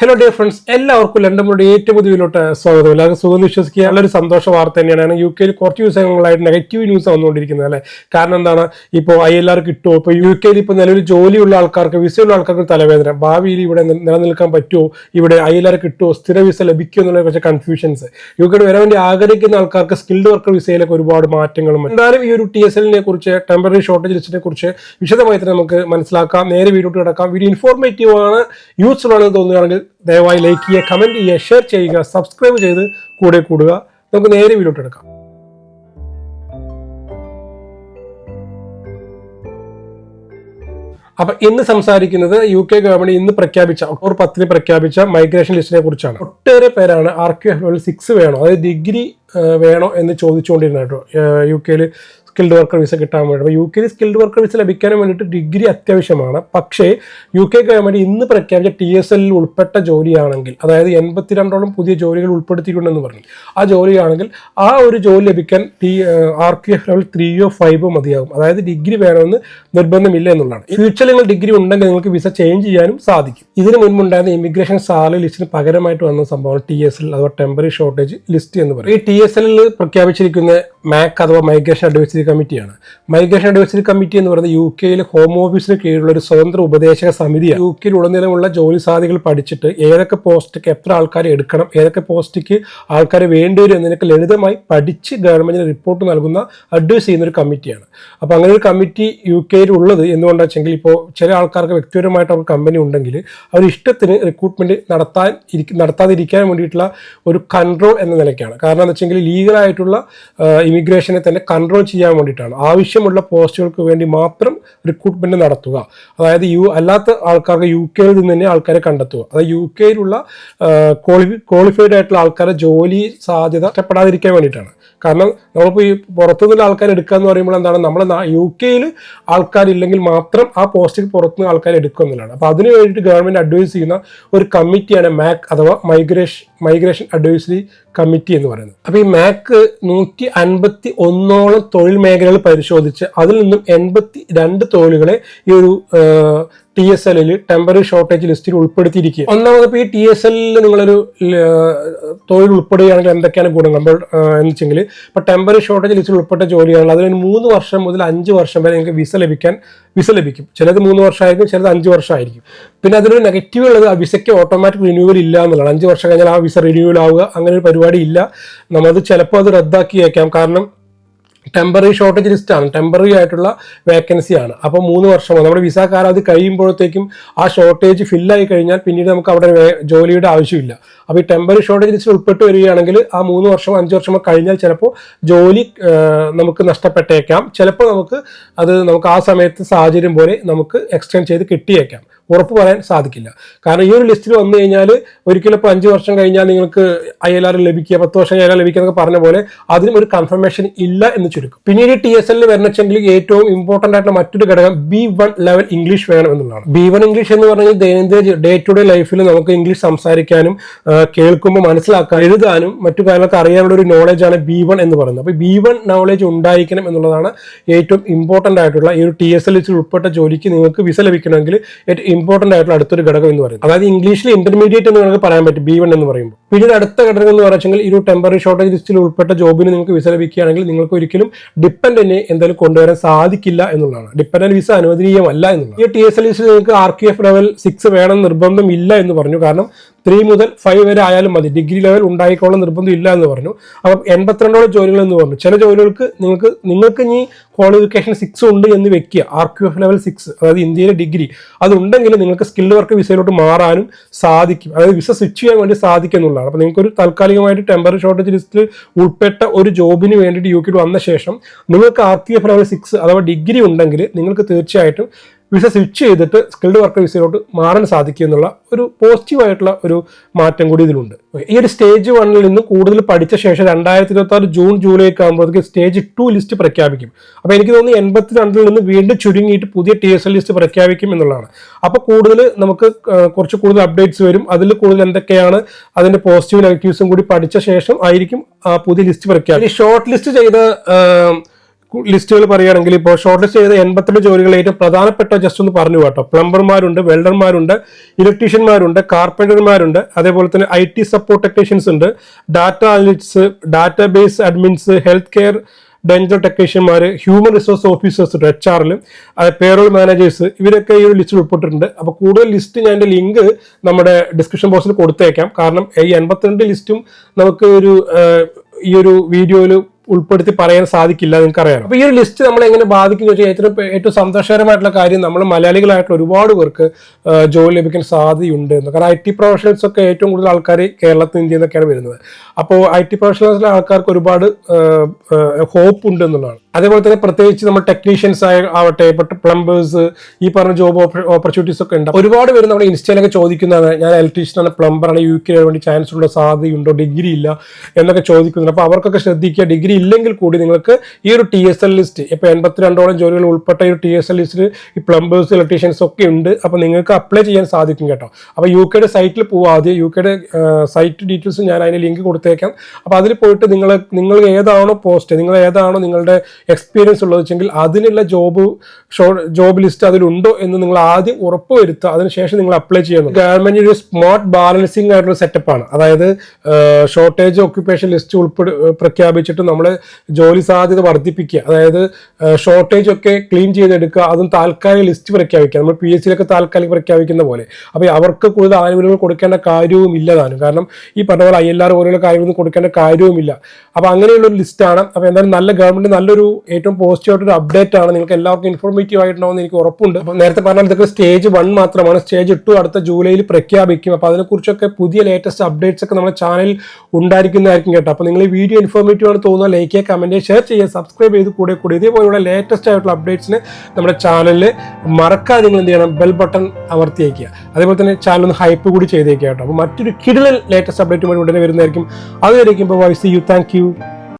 Hello dear friends എല്ലാവർക്കും ലണ്ടമുടെ ഏറ്റവും പുതിയതിലോട്ട് സ്വാഗതം. എല്ലാവർക്കും സുഖം വിശ്വസിക്കുക. നല്ലൊരു സന്തോഷ വാർത്ത തന്നെയാണ്. യു കെയിൽ കുറച്ച് ദിവസങ്ങളായിട്ട് നെഗറ്റീവ് ന്യൂസ് വന്നുകൊണ്ടിരിക്കുന്നത് അല്ലേ? കാരണം എന്താണ്? ഇപ്പോൾ ഐ എൽ ആർ കിട്ടുമോ ഇപ്പോൾ യു കെയിൽ ഇപ്പോൾ നിലവിൽ ജോലിയുള്ള ആൾക്കാർക്ക് വിസയുള്ള ആൾക്കാർക്ക് തലവേദന. ഭാവിയിൽ ഇവിടെ നിലനിൽക്കാൻ പറ്റുമോ ഇവിടെ ഐ എൽ ആർ കിട്ടുമോ സ്ഥിര വിസ ലഭിക്കുമോ എന്നുള്ള കുറച്ച് കൺഫ്യൂഷൻസ് യു കെയിൽ വരാൻ വേണ്ടി ആഗ്രഹിക്കുന്ന ആൾക്കാർക്ക് സ്കിൽഡ് വർക്കർ വിസയിലൊക്കെ ഒരുപാട് മാറ്റങ്ങളും. എന്തായാലും ഈ ഒരു ടി എസ് എല്ലിനെ കുറിച്ച് ടെമ്പററി ഷോർട്ടേജ് ലിസ്റ്റിനെ കുറിച്ച് വിശദമായി തന്നെ നമുക്ക് മനസ്സിലാക്കാം. നേരെ വീഡിയോട്ട് കിടക്കാം. വീഡിയോ ഇൻഫോർമേറ്റീവ് ആണ് യൂസ്ഫുൾ ആണെന്ന് തോന്നുകയാണെങ്കിൽ ദയവായി ലൈക്ക് ചെയ്യുക കമന്റ് ചെയ്യുക ഷെയർ ചെയ്യുക സബ്സ്ക്രൈബ് ചെയ്ത് കൂടെ കൂടുക. നമുക്ക് നേരെ വീഡിയോ എടുക്കാം. അപ്പൊ ഇന്ന് സംസാരിക്കുന്നത് യു കെ ഗവൺമെന്റ് ഇന്ന് പ്രഖ്യാപിച്ച ഒക്ടോബർ പത്തിന് പ്രഖ്യാപിച്ച മൈഗ്രേഷൻ ലിസ്റ്റിനെ കുറിച്ചാണ്. ഒട്ടേറെ പേരാണ് ആർ ക്യു സിക്സ് വേണോ? അതായത് ഡിഗ്രി വേണോ എന്ന് ചോദിച്ചുകൊണ്ടിരുന്നത് കേട്ടോ. യു കെയിൽ സ്കിൽഡ് വർക്കർ വിസ കിട്ടാൻ വേണ്ടി. അപ്പോൾ യു കെയിൽ സ്കിൽഡ് വർക്കർ വിസ ലഭിക്കാൻ വേണ്ടിയിട്ട് ഡിഗ്രി അത്യാവശ്യമാണ്. പക്ഷേ യു കെ ഗവൺമെന്റ് ഇന്ന് പ്രഖ്യാപിച്ച ടി എസ് എല്ലിൽ ഉൾപ്പെട്ട ജോലിയാണെങ്കിൽ അതായത് എൺപത്തിരണ്ടോളം പുതിയ ജോലികൾ ഉൾപ്പെടുത്തിയിട്ടുണ്ടെന്ന് പറഞ്ഞു. ആ ജോലിയാണെങ്കിൽ ആ ഒരു ജോലി ലഭിക്കാൻ T R Q F level ത്രീയോ ഫൈവോ മതിയാകും. അതായത് ഡിഗ്രി വേണമെന്ന് നിർബന്ധമില്ല എന്നുള്ളതാണ്. ഫ്യൂച്ചറിൽ നിങ്ങൾ ഡിഗ്രി ഉണ്ടെങ്കിൽ നിങ്ങൾക്ക് വിസ ചേഞ്ച് ചെയ്യാനും സാധിക്കും. ഇതിന് മുൻപുണ്ടായിരുന്ന ഇമിഗ്രേഷൻ സാലറി ലിസ്റ്റിന് പകരമായിട്ട് വന്ന സംഭവം ടി എസ് എൽ അഥവാ ടെമ്പററി ഷോർട്ടേജ് ലിസ്റ്റ് എന്ന് പറയും ഈ ടി എസ് എല്ലിൽ പ്രഖ്യാപിച്ചിരിക്കുന്ന മാക് അഥവാ മൈഗ്രേഷൻ അഡ്വൈസറി കമ്മിറ്റിയാണ് മൈഗ്രേഷൻ അഡ്വൈസറി കമ്മിറ്റി എന്ന് പറയുന്നത് യു കെയിൽ ഹോം ഓഫീസിന് കീഴിലുള്ള ഒരു സ്വതന്ത്ര ഉപദേശക സമിതിയാണ്. യു കെയിൽ ഉടനീളമുള്ള ജോലി സാധ്യതകൾ പഠിച്ചിട്ട് ഏതൊക്കെ പോസ്റ്റിക്ക് എത്ര ആൾക്കാരെ എടുക്കണം ഏതൊക്കെ പോസ്റ്റിക്ക് ആൾക്കാരെ വേണ്ടിവരും എന്നതിനൊക്കെ ലളിതമായി പഠിച്ച് ഗവൺമെന്റിന് റിപ്പോർട്ട് നൽകുന്ന അഡ്വൈസ് ചെയ്യുന്ന ഒരു കമ്മിറ്റിയാണ് അപ്പോൾ അങ്ങനെ ഒരു കമ്മിറ്റി യു കെയിൽ ഉള്ളത് എന്തുകൊണ്ടാണെന്ന് വെച്ചെങ്കിൽ ഇപ്പോൾ ചില ആൾക്കാർക്ക് വ്യക്തിപരമായിട്ട് അവർ കമ്പനി ഉണ്ടെങ്കിൽ അവർ ഇഷ്ടത്തിന് റിക്രൂട്ട്മെന്റ് നടത്താൻ നടത്താതിരിക്കാൻ വേണ്ടിയിട്ടുള്ള ഒരു കൺട്രോൾ എന്ന നിലയ്ക്കാണ്. കാരണം എന്ന് വെച്ചെങ്കിൽ ലീഗലായിട്ടുള്ള ഇമിഗ്രേഷനെ തന്നെ കൺട്രോൾ ചെയ്യാൻ വേണ്ടിയിട്ടാണ്. ആവശ്യമുള്ള പോസ്റ്റുകൾക്ക് വേണ്ടി മാത്രം റിക്രൂട്ട്മെന്റ് നടത്തുക. അതായത് യു അല്ലാത്ത ആൾക്കാർക്ക് യു കെയിൽ നിന്ന് തന്നെ ആൾക്കാരെ കണ്ടെത്തുക. അതായത് യു കെയിലുള്ള ക്വാളിഫി ക്വാളിഫൈഡ് ആയിട്ടുള്ള ആൾക്കാരെ ജോലി സാധ്യത ഇഷ്ടപ്പെടാതിരിക്കാൻ വേണ്ടിയിട്ടാണ്. കാരണം നമ്മളിപ്പോൾ ഈ പുറത്തുനിന്നുള്ള ആൾക്കാർ എടുക്കുക എന്ന് പറയുമ്പോൾ എന്താണ്? നമ്മൾ യു കെയിൽ ആൾക്കാരില്ലെങ്കിൽ മാത്രം ആ പോസ്റ്റിൽ പുറത്തുനിന്ന് ആൾക്കാരെ എടുക്കുക എന്നുള്ളതാണ്. അപ്പോൾ അതിന് വേണ്ടിയിട്ട് ഗവൺമെന്റ് അഡ്വൈസ് ചെയ്യുന്ന ഒരു കമ്മിറ്റിയാണ് മാക് അഥവാ മൈഗ്രേഷൻ മൈഗ്രേഷൻ അഡ്വൈസറി കമ്മിറ്റി എന്ന് പറയുന്നത്. അപ്പോൾ ഈ മാക്ക് നൂറ്റി അൻപത്തി ഒന്നോളം തൊഴിൽ മേഖലകൾ പരിശോധിച്ച് അതിൽ നിന്നും എൺപത്തി രണ്ട് തൊഴിലുകളെ ഈ ഒരു ടി എസ് എല്ലിൽ ടെമ്പററി ഷോർട്ടേജ് ലിസ്റ്റിൽ ഉൾപ്പെടുത്തിയിരിക്കുക. ഒന്നാമത് ഈ ടി എസ് എല്ലിൽ നിങ്ങളൊരു തൊഴിൽ ഉൾപ്പെടുകയാണെങ്കിൽ എന്തൊക്കെയാണ് ഗുണങ്ങൾ? നമ്മൾ എന്ന് വെച്ചെങ്കിൽ ഇപ്പോൾ ടെമ്പററി ഷോർട്ടേജ് ലിസ്റ്റിൽ ഉൾപ്പെട്ട ജോലിയാണെങ്കിൽ അതിന് മൂന്ന് വർഷം മുതൽ അഞ്ച് വർഷം വരെ നിങ്ങൾക്ക് വിസ ലഭിക്കാൻ വിസ ലഭിക്കും. ചിലത് മൂന്ന് വർഷമായിരിക്കും ചിലത് അഞ്ച് വർഷമായിരിക്കും. പിന്നെ അതിനൊരു നെഗറ്റീവ് ഉള്ളത് ആ വിസയ്ക്ക് ഓട്ടോമാറ്റിക് റിന്യൂവൽ ഇല്ല എന്നുള്ളതാണ്. അഞ്ച് വർഷം കഴിഞ്ഞാൽ ആ വിസ റിന്യൂവൽ ആവുക അങ്ങനെ ഒരു പരിപാടി ഇല്ല. നമ്മളത് ചിലപ്പോൾ അത് റദ്ദാക്കിയേക്കാം. കാരണം ടെമ്പററി ഷോർട്ടേജ് ലിസ്റ്റ് ആണ്. ടെമ്പററി ആയിട്ടുള്ള വേക്കൻസി ആണ്. അപ്പോൾ മൂന്ന് വർഷം നമ്മുടെ വിസ കാലാവധി കഴിയുമ്പോഴത്തേക്കും ആ ഷോർട്ടേജ് ഫില്ലായി കഴിഞ്ഞാൽ പിന്നീട് നമുക്ക് അവിടെ ജോലിയുടെ ആവശ്യമില്ല. അപ്പോൾ ഈ ടെമ്പററി ഷോർട്ടേജ് ലിസ്റ്റിൽ ഉൾപ്പെട്ട് വരികയാണെങ്കിൽ ആ മൂന്ന് വർഷം അഞ്ച് വർഷമോ കഴിഞ്ഞാൽ ചിലപ്പോൾ ജോലി നമുക്ക് നഷ്ടപ്പെട്ടേക്കാം. ചിലപ്പോൾ നമുക്ക് അത് നമുക്ക് ആ സമയത്ത് സാഹചര്യം പോലെ നമുക്ക് എക്സ്റ്റെൻഡ് ചെയ്ത് കിട്ടിയേക്കാം. ഉറപ്പ് പറയാൻ സാധിക്കില്ല. കാരണം ഈ ഒരു ലിസ്റ്റിൽ വന്നു കഴിഞ്ഞാൽ ഒരിക്കലും ഇപ്പോൾ അഞ്ച് വർഷം കഴിഞ്ഞാൽ നിങ്ങൾക്ക് ഐ എൽ ആർ ലഭിക്കുക പത്ത് വർഷം ഐ എൽ ആർ ലഭിക്കുക എന്നൊക്കെ പറഞ്ഞ പോലെ അതിനും ഒരു കൺഫർമേഷൻ ഇല്ല എന്ന് ചുരുക്കും. പിന്നീട് ടി എസ് എല്ലിൽ വരണമെങ്കിൽ ഏറ്റവും ഇമ്പോർട്ടന്റ് ആയിട്ടുള്ള മറ്റൊരു ഘടകം ബി വൺ ലെവൽ ഇംഗ്ലീഷ് വേണം എന്നുള്ളതാണ്. ബി വൺ ഇംഗ്ലീഷ് എന്ന് പറഞ്ഞാൽ ദൈനംദിന ഡേ ടു ഡേ ലൈഫിൽ നമുക്ക് ഇംഗ്ലീഷ് സംസാരിക്കാനും കേൾക്കുമ്പോൾ മനസ്സിലാക്കാൻ എഴുതാനും മറ്റു കാര്യങ്ങളൊക്കെ അറിയാനുള്ള ഒരു നോളജാണ് ബി വൺ എന്ന് പറയുന്നത്. അപ്പോൾ ബി വൺ നോളജ് ഉണ്ടായിരിക്കണം എന്നുള്ളതാണ് ഏറ്റവും ഇമ്പോർട്ടന്റ് ആയിട്ടുള്ള ഈ ഒരു ടി എസ് എൽ ഉൾപ്പെട്ട ജോലിക്ക് നിങ്ങൾക്ക് വിസ ലഭിക്കണമെങ്കിൽ ഏറ്റവും ഇമ്പോർട്ടന്റ് ആയിട്ടുള്ള അടുത്തൊരു ഘടകം എന്ന് പറയുന്നത്. അതായത് ഇംഗ്ലീഷിൽ ഇന്റർമീഡിയറ്റ് എന്ന് നമുക്ക് പറയാൻ പറ്റും ബി വൺ എന്ന് പറയുമ്പോൾ. പിന്നീട് അടുത്ത ഘടകം എന്ന് പറഞ്ഞാൽ ഈ ഒരു ടെമ്പററി ഷോർട്ടേജ് ലിസ്റ്റിൽ ഉൾപ്പെട്ട ജോബിന് നിങ്ങൾക്ക് വിസ ലഭിക്കുകയാണെങ്കിൽ നിങ്ങൾക്ക് ഒരിക്കലും ഡിപ്പെൻഡന്റിനെ എന്തായാലും കൊണ്ടുവരാൻ സാധിക്കില്ല എന്നുള്ളതാണ്. ഡിപ്പെൻഡന്റ് വിസ അനുവദനീയമല്ല എന്നുള്ളത് ഈ ടി എസ് എൽ ലിസ്റ്റിൽ നിങ്ങൾക്ക് R K F level six വേണം നിർബന്ധം ഇല്ല എന്ന് പറഞ്ഞു. കാരണം ത്രീ മുതൽ ഫൈവ് വരെ ആയാലും മതി. ഡിഗ്രി ലെവൽ ഉണ്ടായിക്കോളം നിർബന്ധം ഇല്ല എന്ന് പറഞ്ഞു. അപ്പം എൺപത്തിരണ്ടോളം ജോലികൾ എന്ന് പറഞ്ഞു. ചില ജോലികൾക്ക് നിങ്ങൾക്ക് നിങ്ങൾക്ക് ഇനി ക്വാളിഫിക്കേഷൻ സിക്സ് ഉണ്ട് എന്ന് വെക്കുക. R Q F level six അതായത് ഇന്ത്യയിലെ ഡിഗ്രി അതുണ്ടെങ്കിൽ നിങ്ങൾക്ക് സ്കിൽഡ് വർക്ക് വിസയിലോട്ട് മാറാനും സാധിക്കും. അതായത് വിസ സ്വിച്ച് ചെയ്യാൻ വേണ്ടി സാധിക്കും എന്നുള്ളതാണ്. അപ്പോൾ നിങ്ങൾക്ക് ഒരു താൽക്കാലികമായിട്ട് ടെമ്പററി ഷോർട്ടേജ് ലിസ്റ്റിൽ ഉൾപ്പെട്ട ഒരു ജോബിന് വേണ്ടിയിട്ട് യു കെയിൽ വന്ന ശേഷം നിങ്ങൾക്ക് R Q F level six അഥവാ ഡിഗ്രി ഉണ്ടെങ്കിൽ നിങ്ങൾക്ക് തീർച്ചയായിട്ടും വിസ സ്വിച്ച് ചെയ്തിട്ട് സ്കിൽഡ് വർക്കർ വിസയിലോട്ട് മാറാൻ സാധിക്കും എന്നുള്ള ഒരു പോസിറ്റീവായിട്ടുള്ള ഒരു മാറ്റം കൂടി ഇതിലുണ്ട്. ഈ ഒരു സ്റ്റേജ് വണ്ണിൽ നിന്ന് കൂടുതൽ പഠിച്ച ശേഷം രണ്ടായിരത്തി ഇരുപത്തി ആറ് ജൂൺ ജൂലൈ ഒക്കെ ആകുമ്പോഴത്തേക്ക് സ്റ്റേജ് ടു ലിസ്റ്റ് പ്രഖ്യാപിക്കും. അപ്പോൾ എനിക്ക് തോന്നുന്നു എൺപത്തിരണ്ടിൽ നിന്ന് വീണ്ടും ചുരുങ്ങിയിട്ട് പുതിയ ടി എസ് എൽ ലിസ്റ്റ് പ്രഖ്യാപിക്കും എന്നുള്ളതാണ്. അപ്പോൾ കൂടുതൽ നമുക്ക് കുറച്ച് കൂടുതൽ അപ്ഡേറ്റ്സ് വരും. അതിൽ കൂടുതൽ എന്തൊക്കെയാണ് അതിന്റെ പോസിറ്റീവ് നെഗറ്റീവ്സും കൂടി പഠിച്ച ശേഷം ആയിരിക്കും ആ പുതിയ ലിസ്റ്റ് പ്രഖ്യാപിക്കും ഷോർട്ട് ലിസ്റ്റ് ചെയ്ത ലിസ്റ്റുകൾ പറയുകയാണെങ്കിൽ ഇപ്പോൾ ഷോർട്ട് ലിസ്റ്റ് ചെയ്ത എൺപത്തിരണ്ട് ജോലികൾ ഏറ്റവും പ്രധാനപ്പെട്ട ജസ്റ്റ് ഒന്ന് പറഞ്ഞു കേട്ടോ. പ്ലംബർമാരുണ്ട് വെൽഡർമാരുണ്ട് ഇലക്ട്രീഷ്യന്മാരുണ്ട് കാർപ്പന്റർമാരുണ്ട് അതേപോലെ തന്നെ ഐ ടി സപ്പോർട്ട് ടെക്നീഷ്യൻസ് ഉണ്ട് data analysts database admins health care danger ടെക്നീഷ്യന്മാർ human resource officers ഉണ്ട് എച്ച് ആറിൽ പേറോൾ മാനേജേഴ്സ് ഇവരൊക്കെ ഈ ഒരു ലിസ്റ്റിൽ ഉൾപ്പെട്ടിട്ടുണ്ട്. അപ്പോൾ കൂടുതൽ ലിസ്റ്റ് ഞാൻ എന്റെ ലിങ്ക് നമ്മുടെ ഡിസ്ക്രിപ്ഷൻ ബോക്സിൽ കൊടുത്തേക്കാം. കാരണം ഈ എൺപത്തിരണ്ട് ലിസ്റ്റും നമുക്ക് ഒരു ഈ ഒരു വീഡിയോയിൽ ഉൾപ്പെടുത്തി പറയാൻ സാധിക്കില്ല നിങ്ങൾക്ക് അറിയാം അപ്പൊ ഈ ഒരു ലിസ്റ്റ് നമ്മൾ എങ്ങനെ ബാധിക്കുന്നു വെച്ചാൽ ഏറ്റവും ഏറ്റവും സന്തോഷകരമായിട്ടുള്ള കാര്യം നമ്മൾ മലയാളികളായിട്ടുള്ള ഒരുപാട് പേർക്ക് ജോലി ലഭിക്കാൻ സാധ്യതയുണ്ട് എന്ന്. കാരണം ഐ ടി പ്രൊഫഷണൽസ് ഒക്കെ ഏറ്റവും കൂടുതൽ ആൾക്കാർ കേരളത്തിൽ ഇന്ത്യയിൽ നിന്നൊക്കെയാണ് വരുന്നത്. അപ്പോൾ ഐ ടി പ്രൊഫഷണൽസിലെ ആൾക്കാർക്ക് ഒരുപാട് ഹോപ്പ് ഉണ്ട് എന്നുള്ളതാണ്. അതേപോലെ തന്നെ പ്രത്യേകിച്ച് നമ്മൾ ടെക്നീഷ്യൻസ് ആയ ആവട്ടെ പ്ലംബേഴ്സ് ഈ പറഞ്ഞ ജോബ് ഓപ്പർച്യൂണിറ്റീസ് ഒക്കെ ഉണ്ട്. ഒരുപാട് പേര് നമ്മുടെ ഇൻസ്റ്റയിലൊക്കെ ചോദിക്കുന്നതാണ് ഞാൻ ഇലക്ട്രീഷ്യനാണ് പ്ലംബറാണ് യു കെ വേണ്ടി ചാൻസ് ഉള്ള സാധ്യതയുണ്ടോ? ഡിഗ്രി ഇല്ല എന്നൊക്കെ ചോദിക്കുന്നുണ്ട്. അപ്പോൾ അവർക്കൊക്കെ ശ്രദ്ധിക്കുക ഡിഗ്രി ഇല്ലെങ്കിൽ കൂടി നിങ്ങൾക്ക് ഈ ഒരു ടി എസ് എൽ ലിസ്റ്റ് ഇപ്പോൾ എൺപത്തിരണ്ടോളം ജോലികൾ ഉൾപ്പെട്ട ഈ ഒരു ടി എസ് എൽ ലിസ്റ്റിൽ ഈ പ്ലംബേഴ്സ് ഇലക്ട്രീഷ്യൻസ് ഒക്കെ ഉണ്ട്. അപ്പോൾ നിങ്ങൾക്ക് അപ്ലൈ ചെയ്യാൻ സാധിക്കും കേട്ടോ. അപ്പോൾ യു കെയുടെ സൈറ്റിൽ പോവുക ആദ്യം. യു കെയുടെ സൈറ്റ് ഡീറ്റെയിൽസ് ഞാൻ അതിന് ലിങ്ക് കൊടുത്തേക്കാം. അപ്പോൾ അതിൽ പോയിട്ട് നിങ്ങൾ നിങ്ങൾ ഏതാണോ പോസ്റ്റ് നിങ്ങൾ ഏതാണോ നിങ്ങളുടെ എക്സ്പീരിയൻസ് ഉള്ളത് വെച്ചെങ്കിൽ അതിനുള്ള ജോബ് ജോബ് ലിസ്റ്റ് അതിലുണ്ടോ എന്ന് നിങ്ങൾ ആദ്യം ഉറപ്പ് വരുത്തുക അതിനുശേഷം നിങ്ങൾ അപ്ലൈ ചെയ്യുന്നു ഗവൺമെന്റ് ഒരു സ്മാർട്ട് ബാലൻസിങ് ആയിട്ടുള്ള സെറ്റപ്പാണ് അതായത് ഷോർട്ടേജ് ഓക്യുപ്പേഷൻ ലിസ്റ്റ് ഉൾപ്പെടെ പ്രഖ്യാപിച്ചിട്ട് നമ്മൾ ജോലി സാധ്യത വർദ്ധിപ്പിക്കുക. അതായത് ഷോർട്ടേജ് ഒക്കെ ക്ലീൻ ചെയ്തെടുക്കുക. അതും താൽക്കാലിക ലിസ്റ്റ് പ്രഖ്യാപിക്കുക. നമ്മൾ പി എസ് സിയിലൊക്കെ താൽക്കാലിക പ്രഖ്യാപിക്കുന്ന പോലെ. അപ്പോൾ അവർക്ക് കൂടുതൽ ആനുകൂല്യങ്ങൾ കൊടുക്കേണ്ട കാര്യവും ഇല്ലതാനും കാരണം ഈ പറഞ്ഞ പോലെ ഐ എൽ ആർ പോലെയുള്ള കാര്യങ്ങളൊന്നും കൊടുക്കേണ്ട കാര്യവുമില്ല അപ്പോൾ അങ്ങനെയുള്ള ഒരു ലിസ്റ്റാണ് അപ്പോൾ എന്തായാലും നല്ല ഗവൺമെന്റ് നല്ലൊരു ഏറ്റവും പോസിറ്റീവ് ആയിട്ടൊരു അപ്ഡേറ്റ് ആണ്. നിങ്ങൾക്ക് എല്ലാവർക്കും ഇൻഫോർമേറ്റീവ് ആയിട്ടുണ്ടാവും എനിക്ക് ഉറപ്പുണ്ട്. അപ്പൊ നേരത്തെ പറഞ്ഞാൽ ഇതൊക്കെ സ്റ്റേജ് വൺ മാത്രമാണ്. സ്റ്റേജ് ടു അടുത്ത ജൂലൈയിൽ പ്രഖ്യാപിക്കും. അപ്പോൾ അതിനെക്കുറിച്ചൊക്കെ പുതിയ ലേറ്റസ്റ്റ് അപ്ഡേറ്റ്സ് ഒക്കെ നമ്മുടെ ചാനൽ ഉണ്ടായിരിക്കുന്നതായിരിക്കും കേട്ടോ. അപ്പോൾ നിങ്ങൾ ഈ വീഡിയോ ഇൻഫോർമേറ്റീവ് ആണ് തോന്നുന്നത് ലൈക്ക് ചെയ്യുക കമന്റ് ഷെയർ ചെയ്യുക സബ്സ്ക്രൈബ് ചെയ്ത് കൂടെ കൂടി. ഇതേപോലെയുള്ള ലേറ്റസ്റ്റ് ആയിട്ടുള്ള അപ്ഡേറ്റ്സിന് നമ്മുടെ ചാനലിൽ മറക്കാതെ നിങ്ങൾ എന്ത് ചെയ്യണം? ബെൽ ബട്ടൺ അമർത്തിയേക്കുക. അതേപോലെ തന്നെ ചാനൽ ഒന്ന് ഹൈപ്പ് കൂടി ചെയ്തേക്കുക കേട്ടോ. അപ്പോൾ മറ്റൊരു കിടിലൻ ലേറ്റസ്റ്റ് അപ്ഡേറ്റുമായി ഉടനെ വരുന്നതായിരിക്കും. അതുവരെ ഇപ്പോൾ യു താങ്ക് യു